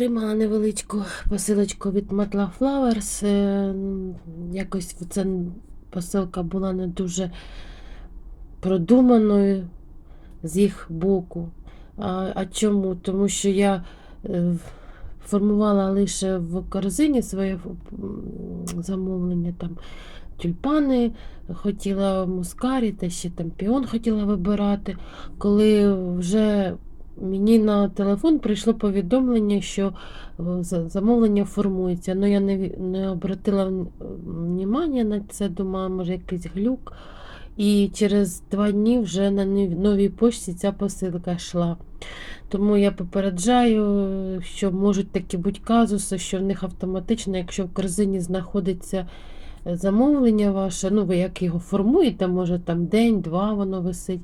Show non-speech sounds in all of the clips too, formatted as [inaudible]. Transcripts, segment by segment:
Отримала невеличку посилочку від Matla Flowers. Е, Якось ця посилка була не дуже продуманою з їх боку. А, а чому? Тому що я е, формувала лише в корзині своє замовлення там тюльпани, хотіла мускарі, та ще там піон хотіла вибирати. Коли вже мені на телефон прийшло повідомлення, що е, замовлення формується. Ну я не, не обратила внимання на це, думала, може якийсь глюк. І через два дні вже на новій- пошті ця посилка йшла. Тому я попереджаю, що можуть такі бути казуси, що в них автоматично, якщо в корзині знаходиться замовлення ваше, ну ви як його формуєте, може там день-два воно висить,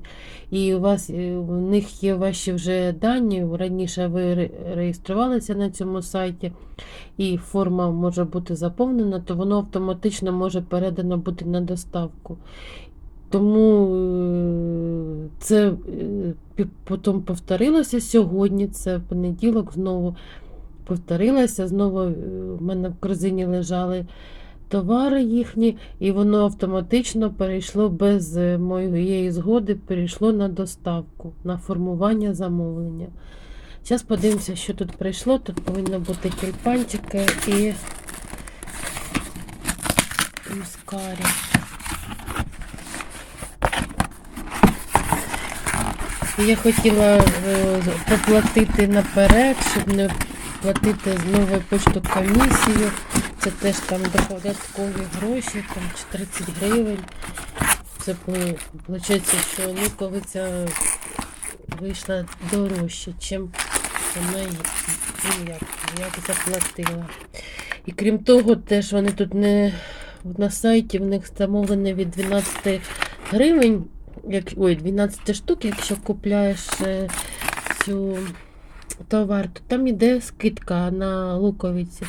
і у вас е, в них є ваші вже дані. Раніше ви реєструвалися на цьому сайті, і форма може бути заповнена, то воно автоматично може передано бути на доставку. Тому е, це е, потім повторилося сьогодні, це понеділок знову повторилося, знову е, в мене в корзині лежали товари їхні, і воно автоматично перейшло без е, моєї згоди, перейшло на доставку, на формування замовлення. Зараз подивимося, що тут прийшло. Тут повинно бути тюльпанчики і мускарі. Я хотіла е, поплатити наперед, щоб не платити з новою пошту комісію. Це теж там додаткові гроші, там 30 гривень. Це виходить, що луковиця вийшла дорожче, чим вона як, заплатила. І крім того, теж вони тут не на сайті в них замовлення від 12 гривень, як, ой, 12 штук, якщо купляєш е, цю товар, то там іде скидка на луковиці.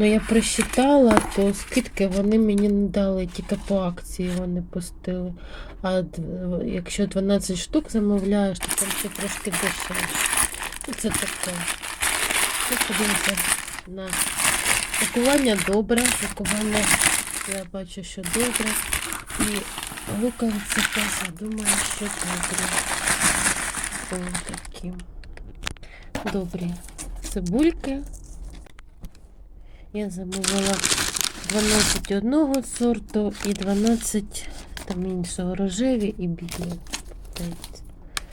Ну я просчитала, то скидки вони мені не дали, тільки по акції вони пустили. А якщо 12 штук замовляєш, то там все трошки дешевше. Ну, Це таке. Подивимося на пакування добре. Пакування я бачу, що добре. І луковиці теж, думаю, що добре. Ось такі. Добрі цибульки. Я замовила 12 одного сорту і 12 там іншого рожеві і білі.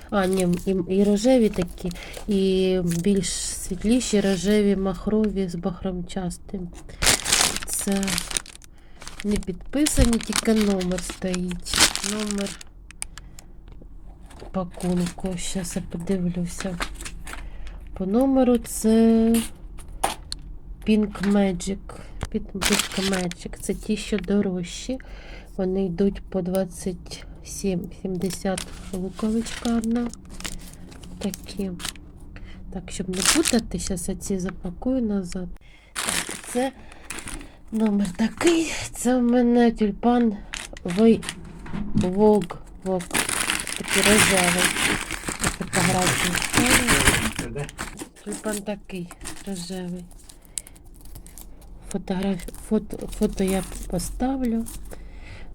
А, ні, і, і рожеві такі, і більш світліші рожеві махрові з бахромчастим. Це не підписані, тільки номер стоїть. Номер пакунку. Зараз я подивлюся. По номеру це Pink Magic. Pink Magic. Це ті, що дорожчі. Вони йдуть по 27,70 луковичка одна. Такі. Так, щоб не путати, зараз я ці запакую назад. Так, це номер такий. Це в мене тюльпан Вог. Вог. Такий рожевий. Фотографії. Тюльпан такий рожевий. Фотограф... Фото... Фото я поставлю.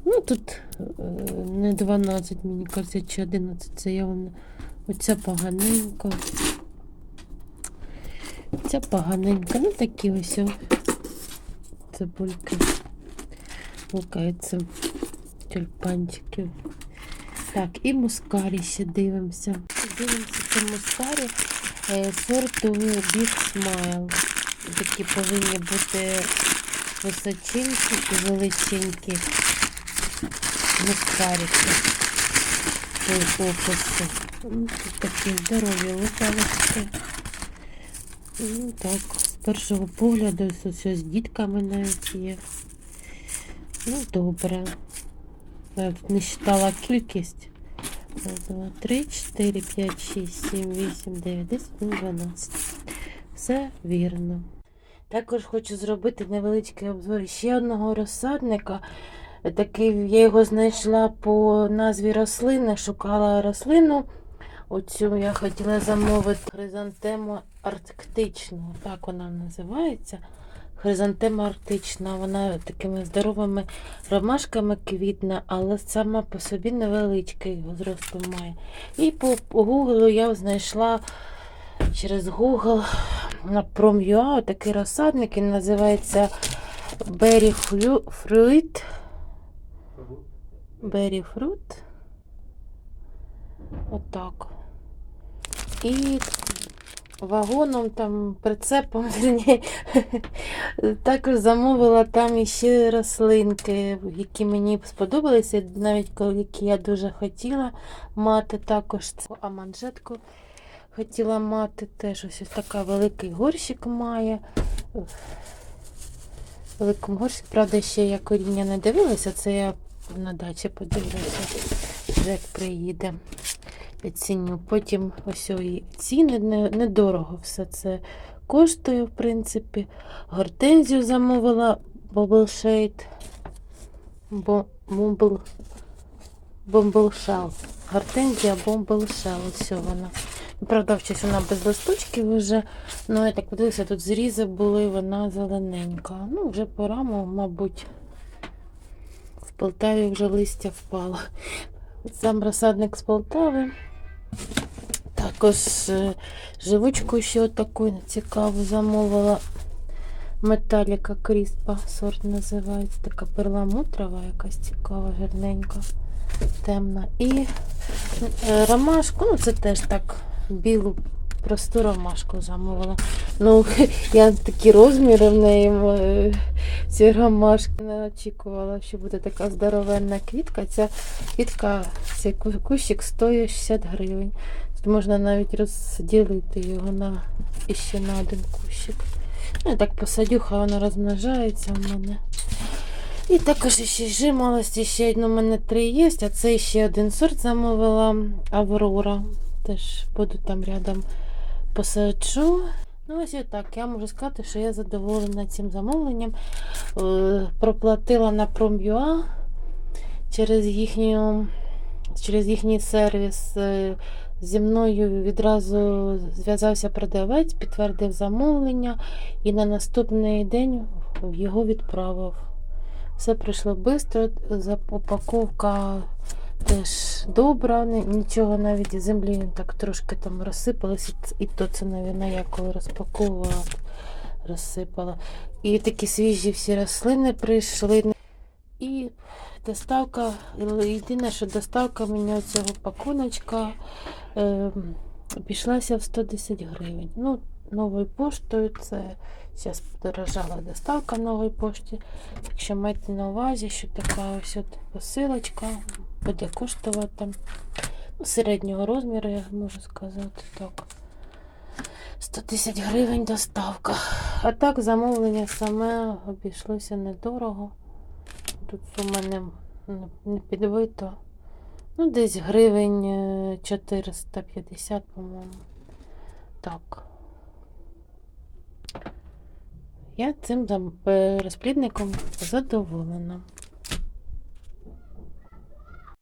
Ну тут е, не 12, мені кажеться, чи 11. Це я вон... Оця поганенько. Ця поганенька. Ну такі ось цибульки. Лукаються тюльпанчики. Так, і мускарі ще дивимося. Дивимося це мускарі е, сорту Big Smile. Такі повинні бути височенькі і величенькі мускарики по опису. Ну, Тут такі здорові лукавички. Ну так, з першого погляду ось з дітками навіть є. Ну, добре. Я не вважала кількість. Раз, два, три, чотири, п'ять, шість, сім, вісім, дев'ять, десять, ну, дванадцять. Все вірно. Також хочу зробити невеличкий обзор ще одного розсадника. Такий я його знайшла по назві рослини, шукала рослину Оцю я хотіла замовити хризантему арктичну, так вона називається. Хризантема арктична, вона такими здоровими ромашками квітне, але сама по собі невеличкий зросту має. І по Google я знайшла через Google на Prom.ua такий розсадник, він називається Berry Fruit. Berry Fruit. Отак. І вагоном, там, прицепом, [laughs] також замовила там іще рослинки, які мені сподобалися, навіть коли- які я дуже хотіла мати також. Це аманжетку хотіла мати теж. Ось, ось така великий горщик має. Великому горщик, правда, ще я коріння не дивилася, це я на дачі подивлюся, вже як приїде. Оціню. Потім ось і ціни не- недорого все це коштує, в принципі. Гортензію замовила Bubble Shade. Бо, Bumble, Bumble Гортензія Bumble Shell. Ось вона. Правда, щось вона без листочків вже. Ну, я так подивилася, тут зрізи були, вона зелененька. Ну, вже пора, мабуть. В Полтаві вже листя впало. Сам розсадник з Полтави. Також е, живучку ще таку цікаву замовила. Металіка Кріспа сорт називається. Така перламутрова, якась цікава, гарненька, темна. І е, ромашку, ну це теж так білу просту ромашку замовила. Ну, [laughs] я такі розміри в неї е, ці ромашки не очікувала, що буде така здоровенна квітка. Ця квітка, цей кущик стоїть 60 гривень. Тут можна навіть розділити його на іще на один кущик. Ну, я так посадю, хай воно розмножається в мене. І також ще жимолості, ще ну, мене три є, а це ще один сорт замовила Аврора. Теж буду там рядом посаджу. Ну, ось і так, я можу сказати, що я задоволена цим замовленням. Е, Проплатила на Prom.ua через їхню, через їхній сервіс. е, Зі мною відразу зв'язався продавець, підтвердив замовлення і на наступний день його відправив. Все пройшло швидко, упаковка теж добра, нічого навіть землі так трошки там розсипалось, і і то це, мабуть, я коли розпаковувала, розсипала. І такі свіжі всі рослини прийшли. І доставка, єдине, що доставка мені цього пакуночка е, обійшлася в 110 гривень. Ну, новою поштою це зараз подорожала доставка нової пошті. Якщо маєте на увазі, що така ось от посилочка буде коштувати ну, середнього розміру, я можу сказати так. 110 гривень доставка. А так замовлення саме обійшлося недорого. Тут сума не, не- підбито. Ну, десь гривень е, 450, по-моєму. Так. Я цим е, розплідником задоволена.